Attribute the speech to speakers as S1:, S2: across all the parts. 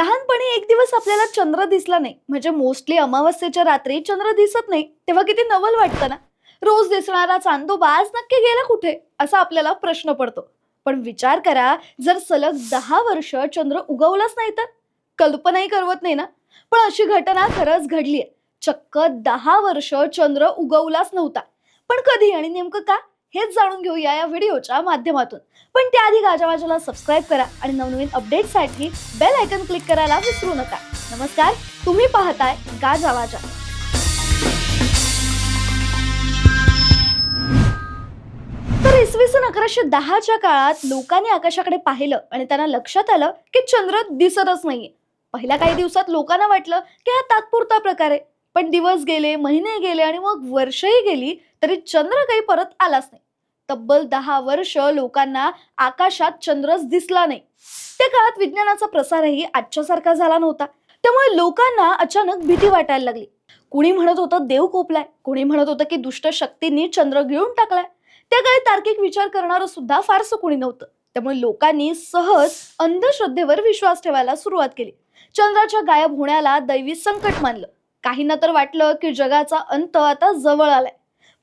S1: लहानपणी एक दिवस आपल्याला चंद्र दिसला नाही. म्हणजे मोस्टली अमावस्येच्या रात्री चंद्र दिसत नाही. तेव्हा किती नवल वाटतं ना? रोज दिसणारा चांदोबा आज नक्की गेला कुठे? असा आपल्याला प्रश्न पडतो. पण विचार करा जर सलग दहा वर्ष चंद्र उगवलाच नाही तर? कल्पनाही करवत नाही ना? पण अशी घटना खरंच घडलीय. चक्क दहा वर्ष चंद्र उगवलाच नव्हता. पण कधी आणि नेमकं का? हेच जाणून घेऊया या व्हिडिओच्या माध्यमातून. पण त्याआधी गाजावाजाला सबस्क्राईब करा आणि नवनवीन अपडेटसाठी बेल आयकन क्लिक करायला विसरू नका. नमस्कार तुम्ही पाहताय गाजावाजा तर इसवी सन अकराशे दहाच्या काळात लोकांनी आकाशाकडे पाहिलं आणि त्यांना लक्षात आलं की चंद्र दिसतच नाहीये. पहिल्या काही दिवसात लोकांना वाटलं की हा तात्पुरता प्रकार. आहे पण दिवस गेले महिने गेले आणि मग वर्षही गेली तरी चंद्र काही परत आलाच नाही. तब्बल दहा वर्ष लोकांना आकाशात चंद्रच दिसला नाही. त्या काळात विज्ञानाचा प्रसारही आजच्या सारखा झाला नव्हता. त्यामुळे लोकांना अचानक भीती वाटायला लागली. कुणी म्हणत होतं देव कोपलाय कुणी म्हणत होतं की दुष्ट शक्तींनी चंद्र गिळून टाकलाय. त्या काळी तार्किक विचार करणारं सुद्धा फारसं कुणी नव्हतं. त्यामुळे लोकांनी सहज अंधश्रद्धेवर विश्वास ठेवायला सुरुवात केली. चंद्राच्या गायब होण्याला दैवी संकट मानलं. काहींना तर वाटलं की जगाचा अंत आता जवळ आलाय.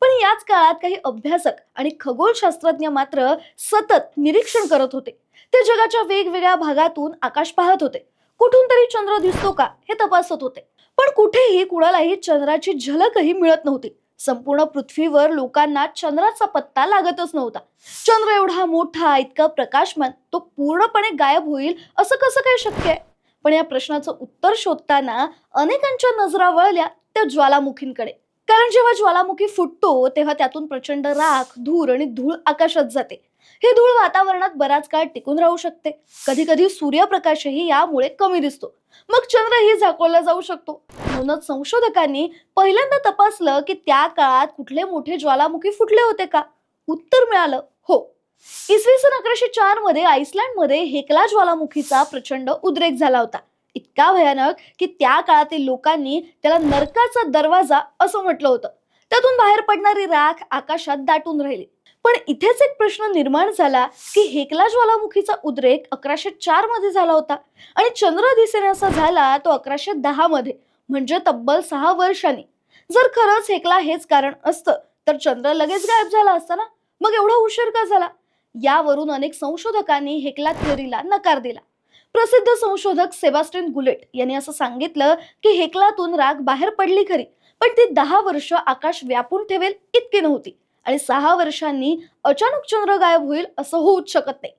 S1: पण याच काळात काही अभ्यासक आणि खगोलशास्त्रज्ञ मात्र सतत निरीक्षण करत होते. ते जगाच्या वेगवेगळ्या भागातून आकाश पाहत होते. कुठून तरी चंद्र दिसतो का हे तपासत होते. पण कुठेही कुणालाही चंद्राची झलकही मिळत नव्हती. संपूर्ण पृथ्वीवर लोकांना चंद्राचा पत्ता लागतच नव्हता. चंद्र एवढा मोठा इतका प्रकाशमान तो पूर्णपणे गायब होईल असं कसं काय शक्य आहे? पण या प्रश्नाचं उत्तर शोधताना अनेकांच्या नजरा वळल्या त्या ज्वालामुखींकडे. कारण जेव्हा ज्वालामुखी फुटतो तेव्हा त्यातून प्रचंड राख धूर आणि धूळ आकाशात जाते. ही धूळ वातावरणात बराच काळ टिकून राहू शकते. कधी कधी सूर्यप्रकाशही यामुळे कमी दिसतो. मग चंद्रही झाकवला जाऊ शकतो. म्हणूनच संशोधकांनी पहिल्यांदा तपासलं की त्या काळात कुठले मोठे ज्वालामुखी फुटले होते का? उत्तर मिळालं हो. इसवी सन अकराशे चारमध्ये आईसलँडमध्ये हेकला ज्वालामुखीचा प्रचंड उद्रेक झाला होता. इतका भयानक की त्या काळातील लोकांनी त्याला नरकाचा दरवाजा असं म्हटलं होतं. त्यातून बाहेर पडणारी राख आकाशात दाटून राहिली. पण इथेच एक प्रश्न निर्माण झाला की हेकला ज्वालामुखीचा उद्रेक अकराशे चारमध्ये झाला होता आणि चंद्र दिसेनासा झाला तो अकराशे दहा मध्ये म्हणजे तब्बल सहा वर्षांनी. जर खरंच हेकला हेच कारण असतं तर चंद्र लगेच गायब झाला असता ना? मग एवढा उशीर का झाला? यावरून अनेक संशोधकांनी हेकला थिअरीला नकार दिला. प्रसिद्ध संशोधक सेबास्टिन गुलेट यांनी असं सांगितलं की हेकलातून राग बाहेर पडली खरी पण ती दहा वर्ष आकाश व्यापून ठेवेल इतकी नव्हती आणि सहा वर्षांनी अचानक चंद्र गायब होईल असं होऊच शकत नाही.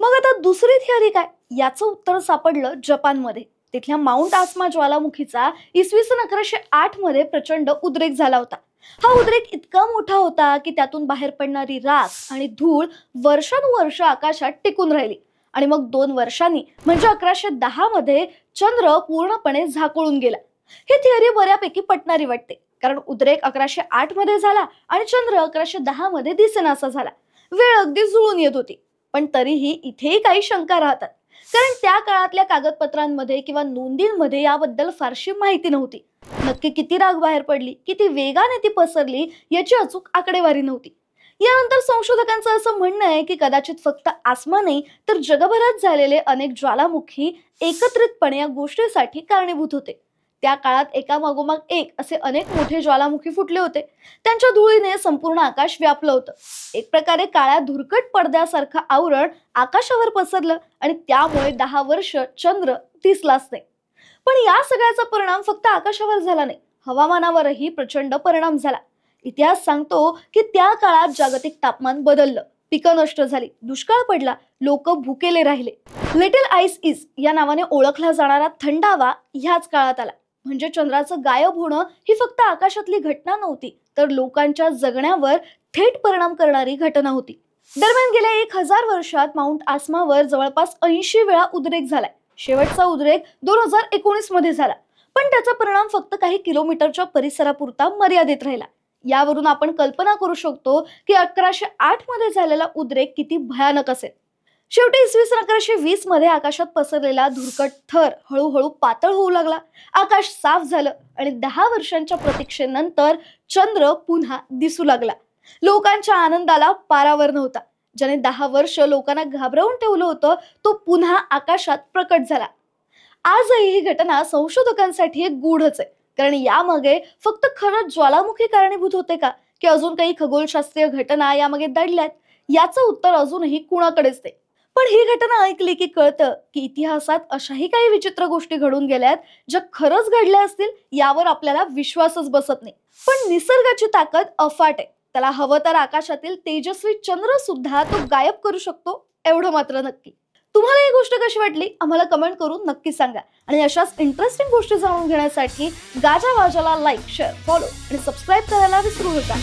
S1: मग आता दुसरी थिअरी काय? याचं उत्तर सापडलं जपानमध्ये. तिथल्या माउंट आसमा ज्वालामुखीचा इसवी सन अकराशे आठमध्ये प्रचंड उद्रेक झाला होता. हा उद्रेक इतका मोठा होता की त्यातून बाहेर पडणारी राख आणि धूळ वर्षानुवर्ष आकाशात टिकून राहिली. आणि मग दोन वर्षांनी म्हणजे अकराशे दहा मध्ये चंद्र पूर्णपणे झाकळून गेला. ही थिअरी बऱ्यापैकी पटणारी वाटते. कारण उद्रेक अकराशे आठमध्ये झाला आणि चंद्र अकराशे दहा मध्ये दिसेनासा झाला. वेळ अगदी जुळून येत होती. पण तरीही इथेही काही शंका राहतात. कारण त्या काळातल्या कागदपत्रांमध्ये किंवा नोंदींमध्ये याबद्दल फारशी माहिती नव्हती. नक्की किती राग बाहेर पडली किती वेगाने ती पसरली याची अचूक आकडेवारी नव्हती. यानंतर संशोधकांचं असं म्हणणं आहे की कदाचित फक्त आसमा नाही तर जगभरात झालेले अनेक ज्वालामुखी एकत्रितपणे या गोष्टीसाठी कारणीभूत होते. त्या काळात एका मागोमाग एक असे अनेक मोठे ज्वालामुखी फुटले होते. त्यांच्या धुळीने संपूर्ण आकाश व्यापलं होतं. एक प्रकारे काळ्या धुरकट पडद्यासारखं आवरण आकाशावर पसरलं आणि त्यामुळे दहा वर्ष चंद्र दिसलाच नाही. पण या सगळ्याचा परिणाम फक्त आकाशावर झाला नाही. हवामानावरही प्रचंड परिणाम झाला. इतिहास सांगतो की त्या काळात जागतिक तापमान बदललं. पिकं नष्ट झाली. दुष्काळ पडला. लोक भुकेले राहिले. लिटिल आईस इज या नावाने ओळखला जाणारा थंडावा ह्याच काळात आला. म्हणजे चंद्राचं गायब होणं ही फक्त आकाशातली घटना नव्हती तर लोकांच्या जगण्यावर थेट परिणाम करणारी घटना होती. दरम्यान गेल्या एक हजार वर्षात माउंट आसमावर जवळपास ऐंशी वेळा उद्रेक झालाय. शेवटचा उद्रेक दोन हजार एकोणीसमध्ये झाला. पण त्याचा परिणाम फक्त काही किलोमीटरच्या परिसरापुरता मर्यादित राहिला. यावरून आपण कल्पना करू शकतो की अकराशे आठमध्ये झालेला उद्रेक किती भयानक असेल. शेवटी इसवी सन अकराशे वीसमध्ये आकाशात पसरलेला धुरकट थर हळूहळू पातळ होऊ लागला. आकाश साफ झालं आणि दहा वर्षांच्या प्रतीक्षेनंतर चंद्र पुन्हा दिसू लागला. लोकांच्या आनंदाला पारावर नव्हता. ज्याने दहा वर्ष लोकांना घाबरवून ठेवलं होतं तो पुन्हा आकाशात प्रकट झाला. आजही ही घटना संशोधकांसाठी एक गूढच आहे. कारण यामागे फक्त खरंच ज्वालामुखी कारणीभूत होते का? की अजून काही खगोलशास्त्रीय घटना यामागे दडल्यात? याचं उत्तर अजूनही कुणाकडेच नाही. पण ही घटना ऐकली की कळतं की इतिहासात अशाही काही विचित्र गोष्टी घडून गेल्यात ज्या खरंच घडल्या असतील यावर आपल्याला विश्वासच बसत नाही. पण निसर्गाची ताकद अफाट आहे. त्याला हवं तर आकाशातील तेजस्वी चंद्र सुद्धा तो गायब करू शकतो एवढं मात्र नक्की. तुम्हाला ही गोष्ट कशी वाटली? आम्हाला कमेंट करून नक्की सांगा. आणि अशाच इंटरेस्टिंग गोष्टी जाणून घेण्यासाठी गाजा वाजाला लाईक शेअर फॉलो आणि सबस्क्राईब करायला विसरू नका.